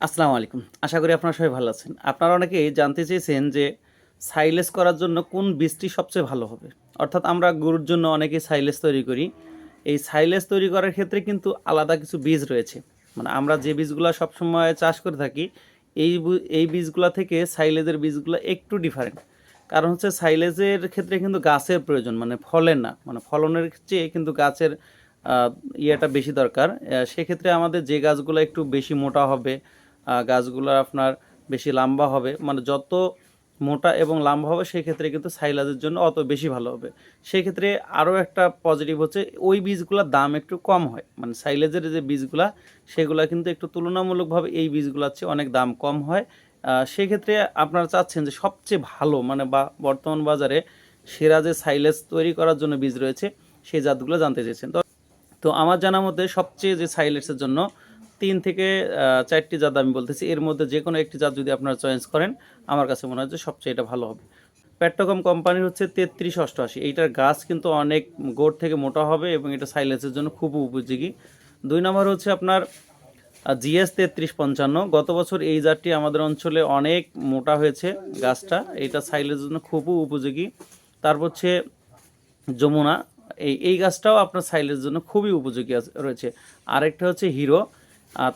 আসসালামু আলাইকুম। আশা করি আপনারা সবাই ভালো আছেন। আপনারা অনেকেই জানতে চেয়েছেন যে সাইলেস করার জন্য কোন বীজটি সবচেয়ে ভালো হবে। অর্থাৎ আমরা গরুর জন্য অনেকেই সাইলেস তৈরি করি। এই সাইলেস তৈরি করার ক্ষেত্রে কিন্তু আলাদা কিছু বীজ রয়েছে। মানে আমরা যে বীজগুলো সবসময় চাষ করে থাকি, এই এই বীজগুলো থেকে সাইলেজের বীজগুলো একটু ডিফারেন্ট কারণ হচ্ছে সাইলেজের ক্ষেত্রে কিন্তু গাছের প্রয়োজন মানে ফলের না। মানে ফলনের চেয়ে কিন্তু গাছের ইয়েটা বেশি দরকার। সেক্ষেত্রে আমাদের যে গাছগুলো একটু বেশি মোটা হবে গাছগুলো আপনার বেশি লম্বা হবে। মানে যত মোটা এবং লম্বা হবে সেই ক্ষেত্রে কিন্তু সাইলাজের জন্য অত বেশি ভালো হবে। সেই ক্ষেত্রে আরও একটা পজিটিভ হচ্ছে, ওই বীজগুলোর দাম একটু কম হয়। মানে সাইলেজের যে বীজগুলা, সেগুলো কিন্তু একটু তুলনামূলকভাবে এই বীজগুলোর চেয়ে অনেক দাম কম হয়। সেক্ষেত্রে আপনারা চাচ্ছেন যে সবচেয়ে ভালো মানে বা বর্তমান বাজারে সেরা যে সাইলেজ তৈরি করার জন্য বীজ রয়েছে, সেই জাতগুলো জানতে চেয়েছেন। তো তো আমার জানা মতে সবচেয়ে যে সাইলেটসের জন্য তিন থেকে চারটি জাত আমি বলতেছি। এর মধ্যে যে কোনো একটি জাত যদি আপনারা চয়েস করেন, আমার কাছে মনে হয় যে সবচেয়ে এটা ভালো হবে। পেট্রোকম কোম্পানির হচ্ছে তেত্রিশ অষ্টআশি। এইটার গাছ কিন্তু অনেক গোড় থেকে মোটা হবে এবং এটা সাইলেন্সের জন্য খুব উপযোগী। দুই নম্বর হচ্ছে আপনার জিএস তেত্রিশ পঞ্চান্ন। গত বছর এই জাতটি আমাদের অঞ্চলে অনেক মোটা হয়েছে গাছটা। এটা সাইলের জন্য খুবই উপযোগী। তারপর হচ্ছে যমুনা। এই এই গাছটাও আপনার সাইলের জন্য খুবই উপযোগী রয়েছে। আরেকটা হচ্ছে হিরো।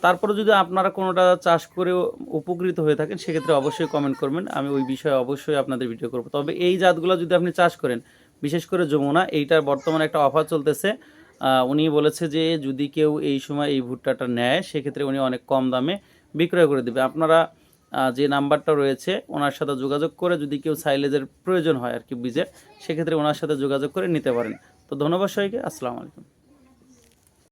তারপরে যদি আপনারা কোনোটা চাষ করে উপকৃত হয়ে থাকেন, সেক্ষেত্রে অবশ্যই কমেন্ট করবেন। আমি ওই বিষয়ে অবশ্যই আপনাদের ভিডিও করব। তবে এই জাতগুলো যদি আপনি চাষ করেন, বিশেষ করে যমুনা, এইটার বর্তমানে একটা অফার চলতেছে। উনি বলেছে যে যদি কেউ এই সময় এই ভুট্টাটা নেয়, সেক্ষেত্রে উনি অনেক কম দামে বিক্রয় করে দেবে। আপনারা যে নাম্বারটা রয়েছে, ওনার সাথে যোগাযোগ করে যদি কেউ সাইলেজের প্রয়োজন হয় আর কি বীজের, সেক্ষেত্রে ওনার সাথে যোগাযোগ করে নিতে পারেন। তো ধন্যবাদ সবাইকে। আসসালামু আলাইকুম।